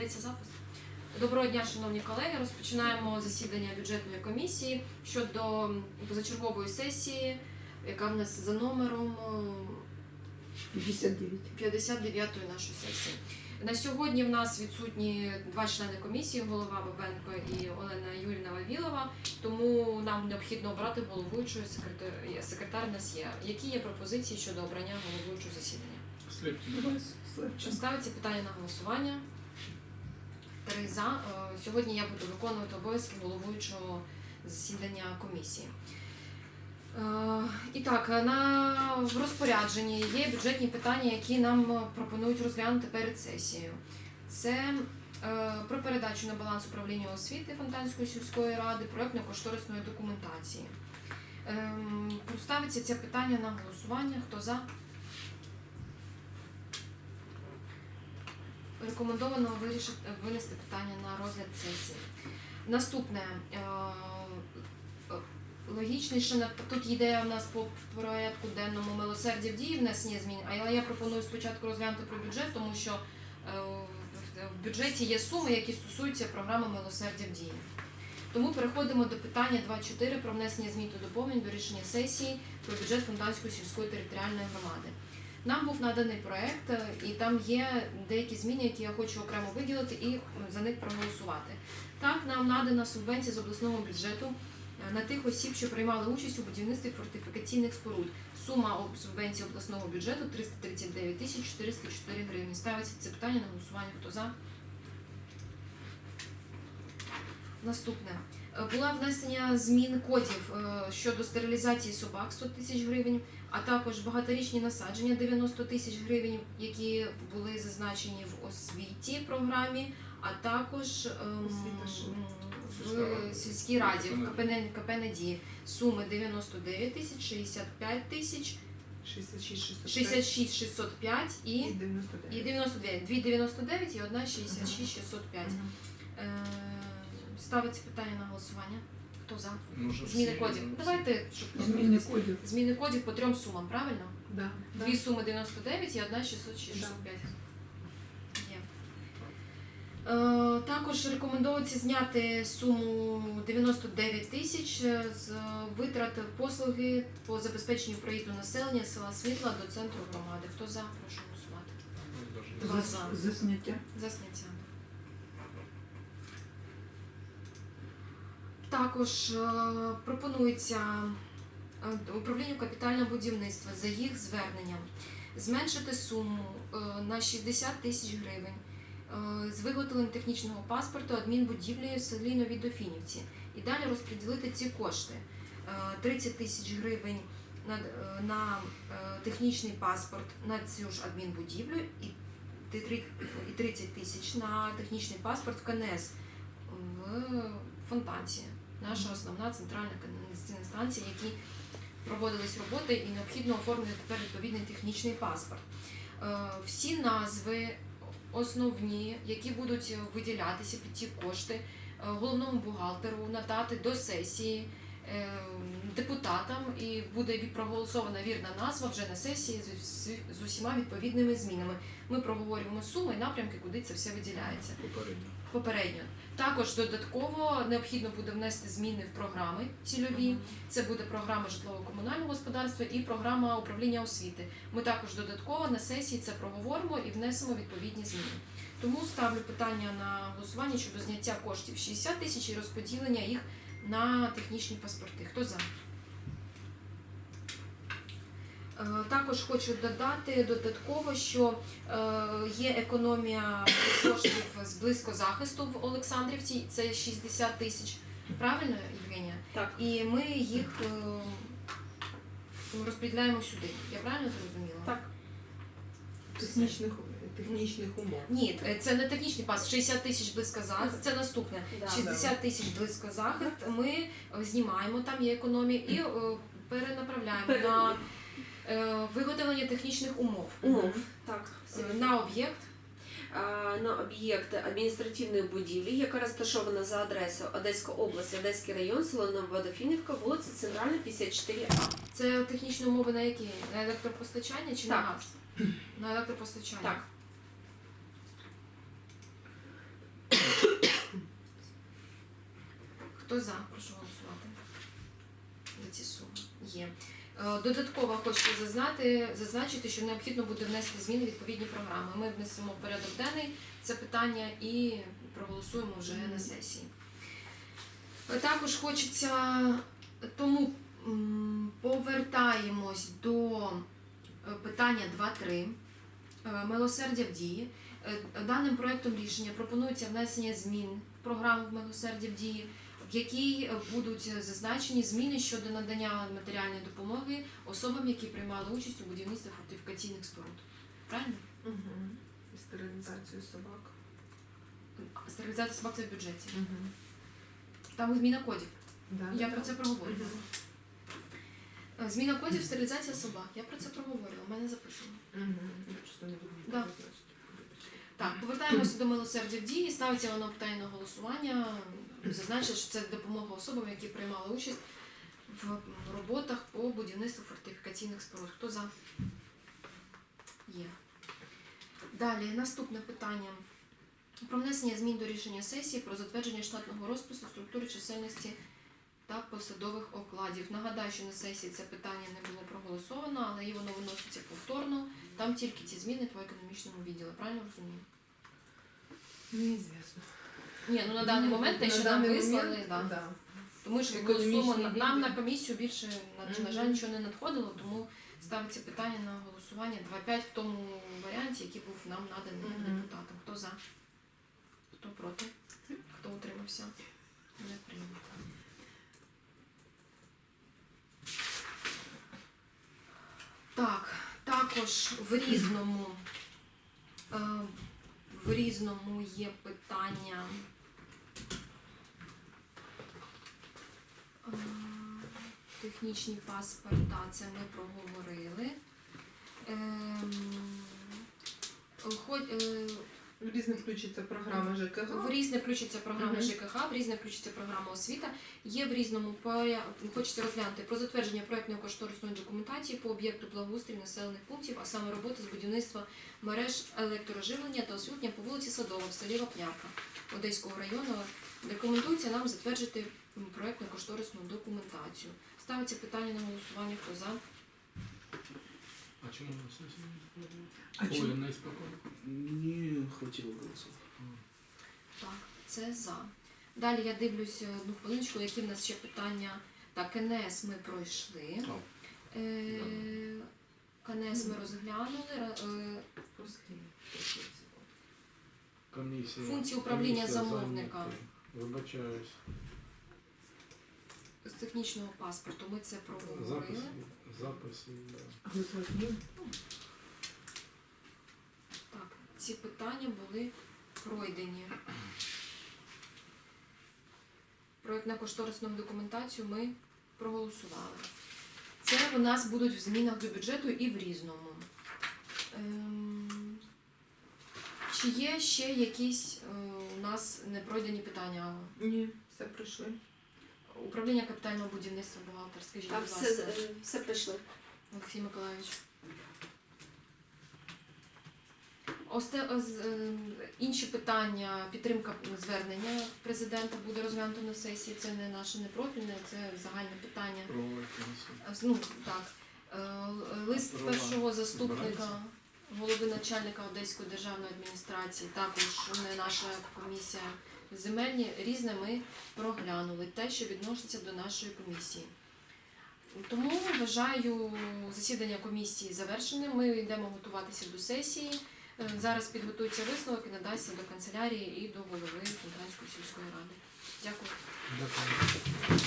Ведеться запис. Доброго дня, шановні колеги. Розпочинаємо засідання бюджетної комісії щодо позачергової сесії, яка в нас за номером е, 59. 59-ї нашої сесії. На сьогодні в нас відсутні два члени комісії, голова Бабенко і Олена Юрівна Вавілова, тому нам необхідно обрати головуючого секретар. Секретар у нас є. Які є пропозиції щодо обрання головуючого засідання? Славченко. ставиться питання на голосування? За. Е, Сьогодні я буду виконувати обов'язки головуючого засідання комісії. Е, І так, на в розпорядженні є бюджетні питання, які нам е, пропонують розглянути перед сесією. Це е, про передачу на баланс управління освіти Фонтанської сільської ради проєктно-кошторисної документації. Ем, Ставиться це питання на голосування. Хто за? Рекомендовано вирішити винести питання на розгляд сесії. Наступне е, е, логічніше тут йде у нас по порядку денному милосердя в дії внесення змін. Але я пропоную спочатку розглянути про бюджет, тому що е, в бюджеті є суми, які стосуються програми милосердя в дії. Тому переходимо до питання 2.4 про внесення змін та доповнень до рішення сесії про бюджет Фонтанської сільської територіальної громади. Нам був наданий проект, е, і там є деякі зміни, які я хочу окремо виділити і за них проголосувати. Так, нам надана субвенція з обласного бюджету е, на тих осіб, що приймали участь у будівництві фортифікаційних споруд. Сума субвенції обласного бюджету 339 тисяч 404 гривні. Ставиться це питання на голосування. Хто за? Наступне. Е, Була внесення змін кодів е, щодо стерилізації собак 100 тисяч гривень, а також багаторічні насадження 90 тисяч гривень, які були зазначені в освіті програмі, а також ем, в сільській раді в КП, КП суми 99 тисяч, 65 тисяч, 66, 605 66 605 і, і 99. і 99. Дві 99 і одна 66 605. Мгм. Е, Ставиться питання на голосування. Хто за? Може, Зміни всі- кодів. Давайте, щоб Зміни кодів. зміни кодів по трьом сумам, правильно? Да. да. Дві суми 99 і одна 665. Є. Е, також рекомендується зняти суму 99 тисяч з витрат послуги по забезпеченню проїзду населення з села Світла до центру громади. Хто за? Прошу голосувати. Два За, за. за зняття. За зняття. Також е, пропонується е, управлінню капітального будівництва за їх зверненням зменшити суму е, на 60 тисяч гривень з виготовленням технічного паспорту адмінбудівлі в селі Нові Дофінівці і далі розподілити ці кошти. Е, 30 тисяч гривень на, на технічний паспорт на цю ж адмінбудівлю і 30 тисяч на технічний паспорт в КНС в Фонтанці. Наша основна центральна каналізаційна станція, які проводились роботи і необхідно оформити тепер відповідний технічний паспорт. Е, Всі назви основні, які будуть виділятися під ті кошти, е, головному бухгалтеру надати до сесії е, депутатам і буде проголосована вірна назва вже на сесії з усіма відповідними змінами. Ми проговорюємо суми і напрямки, куди це все виділяється Попередньо. Попередньо. Також додатково необхідно буде внести зміни в програми цільові. Це буде програма житлово-комунального господарства і програма управління освіти. Ми також додатково на сесії це проговоримо і внесемо відповідні зміни. Тому ставлю питання на голосування щодо зняття коштів 60 тисяч і розподілення їх на технічні паспорти. Хто за? Е, Також хочу додати додатково, що е, є економія коштів з близько захисту в Олександрівці. Це 60 тисяч. Правильно, Євгенія? Так. І ми їх е, розподіляємо сюди. Я правильно зрозуміла? Так. Технічних, технічних умов. Ні, це не технічний пас, 60 тисяч близько захист. Це наступне. Да. 60 тисяч близько захист. Ми знімаємо, там є економія, і перенаправляємо на Е, виготовлення технічних умов Умов. Так. Е, на об'єкт. На об'єкт адміністративної будівлі, яка розташована за адресою Одеська область, Одеський район, село Новодофінівка, вулиця Центральна, 54А. Це технічні умови на які? На електропостачання чи на газ? На електропостачання. Так. Хто за? Прошу голосувати. За ці суми. Є. Е, Додатково хочу зазнати, зазначити, що необхідно буде внести зміни в відповідні програми. Ми внесемо в порядок денний це питання і проголосуємо вже на сесії. Е, Також хочеться, тому повертаємось до е, питання 2.3. Е, Милосердя в дії. Даним проектом рішення пропонується внесення змін в програму «Милосердя в дії, в якій будуть зазначені зміни щодо надання матеріальної допомоги особам, які приймали участь у будівництві фортифікаційних споруд. Правильно? Угу. І стерилізацію собак. Стерилізація собак це в бюджеті. Угу. Там зміна кодів. Да, Я да, про це проговорювала. Мгм. Е, Зміна кодів, стерилізація собак. Я про це проговорила, в мене записано. Просто не буду Да. Так, повертаємося до милосердя в дії. Ставиться воно питання на голосування. Зазначить, що це допомога особам, які приймали участь в роботах по будівництву фортифікаційних споруд. Хто за? Є. Далі наступне питання. Про внесення змін до рішення сесії про затвердження штатного розпису структури чисельності та посадових окладів. Нагадаю, що на сесії це питання не було проголосовано, але і воно виноситься повторно. Там тільки ці зміни по економічному відділу, правильно розумію? Неізвісно. Ні, ну на даний момент те, що нам вислали, да. да. Тому що Економічний голосуємо нам на комісію більше на, на жаль нічого не надходило, тому ставиться питання на голосування 2.5 в тому варіанті, який був нам наданий Мгм. депутатам. Хто за? Хто проти? Хто утримався? Не прийнято. Так, також в різному е, в різному є питання. Технічні паспорта, це ми проговорили. Ем, е, В різне включиться програма ЖКГ. в різне включиться програма. ЖКХ, в різне включиться програма освіта. Є в різному хочеться розглянути про затвердження проектної кошторисної документації по об'єкту благоустрій населених пунктів, а саме роботи з будівництва мереж електроживлення та освітлення по вулиці Садова в селі Вапнярка Одеського району. Рекомендується нам затвердити м, проектну кошторисну документацію. Ставиться питання на голосування. Хто за? А чому на сесії не А Ой, чому? не спокійно. Не хватило голосов. Так, це за. Далі я дивлюся одну хвилиночку, які в нас ще питання. Так, КНС ми пройшли. О, Е, КНС ми розглянули. Ра- е, Комісія. Функції управління комісія замовника. Вибачаюсь. З технічного паспорту ми це проговорили. Записи. Записи. да. Так, ці питання були пройдені. Проєктно кошторисну документацію ми проголосували. Це у нас будуть в змінах до бюджету і в різному. Ем, Чи є ще якісь е, у нас непройдені питання? Ні, все пройшли. Управління капітального будівництва бухгалтер, скажіть, Так, будь все, ласка, е, все пройшли. Олексій Миколайович. Осте, з- е, інші питання, підтримка звернення президента буде розглянуто на сесії. Це не наше не профільне, це загальне питання. Е, Ну так, Е, лист Права першого заступника збирається? голови начальника Одеської державної адміністрації, також не наша комісія земельні, різне ми проглянули те, що відноситься до нашої комісії. Тому вважаю засідання комісії завершеним. Ми йдемо готуватися до сесії. Е, Зараз підготується висновок і надасться до канцелярії і до голови Фонтанської сільської ради. Дякую. Дякую.